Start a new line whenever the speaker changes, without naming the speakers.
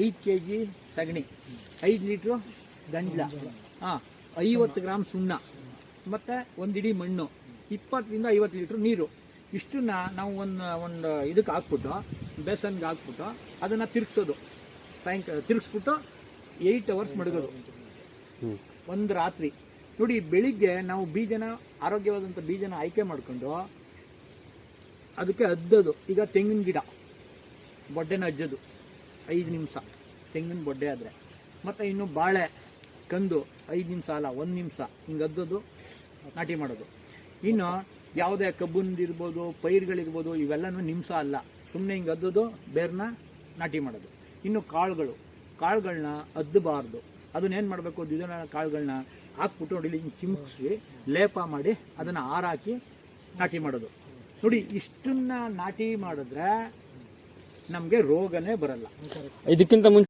ಐದು K G ಸಗಣಿ, ಐದು ಲೀಟ್ರು ಗಂಜಲ, ಹಾಂ, ಐವತ್ತು ಗ್ರಾಮ್ ಸುಣ್ಣ, ಮತ್ತು ಒಂದಿಡಿ ಮಣ್ಣು, ಇಪ್ಪತ್ತರಿಂದ ಐವತ್ತು ಲೀಟ್ರ್ ನೀರು. ಇಷ್ಟನ್ನ ನಾವು ಒಂದು ಒಂದು ಇದಕ್ಕೆ ಹಾಕ್ಬಿಟ್ಟು, ಬೇಸನ್ಗೆ ಹಾಕ್ಬಿಟ್ಟು ಅದನ್ನು ತಿರ್ಗ್ಸೋದು. ಸಾಯಂಕಾಲ ತಿರುಗಿಸ್ಬಿಟ್ಟು ಏಯ್ಟ್ ಅವರ್ಸ್ ಮಡಗೋದು. ಒಂದು ರಾತ್ರಿ. ನೋಡಿ, ಬೆಳಿಗ್ಗೆ ನಾವು ಬೀಜನ ಆರೋಗ್ಯವಾದಂಥ ಬೀಜನ ಆಯ್ಕೆ ಮಾಡಿಕೊಂಡು ಅದಕ್ಕೆ ಅದ್ದೋದು. ಈಗ ತೆಂಗಿನ ಗಿಡ, ಬೊಡ್ಡೆನ ಅಜ್ಜೋದು ಐದು ನಿಮಿಷ. ತೆಂಗಿನ ಬೊಡ್ಡೆ ಆದರೆ. ಮತ್ತು ಇನ್ನು ಬಾಳೆ ಕಂದು ಐದು ನಿಮಿಷ ಅಲ್ಲ, ಒಂದು ನಿಮಿಷ. ಹಿಂಗೆ ಅದ್ದೋದು ನಾಟಿ ಮಾಡೋದು. ಇನ್ನು ಯಾವುದೇ ಕಬ್ಬುಂದಿರ್ಬೋದು ಪೈರುಗಳಿರ್ಬೋದು, ಇವೆಲ್ಲನೂ ನಿಮಿಷ ಅಲ್ಲ. ಸುಮ್ಮನೆ ಹಿಂಗೆ ಅದ್ದೋದು ಬೇರ್ನ ನಾಟಿ ಮಾಡೋದು. ಇನ್ನು ಕಾಳುಗಳು. ಕಾಳುಗಳನ್ನ ಅದ್ದಬಾರ್ದು ಅದನ್ನೇನು ಮಾಡಬೇಕು? ದ್ವಿದಳ ಕಾಳುಗಳನ್ನ ಹಾಕ್ಬಿಟ್ಟು ನೋಡಿ, ಹಿಂಗೆ ಚಿಮ್ಸಿ ಲೇಪ ಮಾಡಿ ಅದನ್ನು ಆರಾಕಿ ನಾಟಿ ಮಾಡೋದು. ನೋಡಿ, ಇಷ್ಟನ್ನ ನಾಟಿ ಮಾಡಿದ್ರೆ ನಮಗೆ ರೋಗನೇ ಬರಲ್ಲ.
ಇದಕ್ಕಿಂತ ಮುಂಚೆ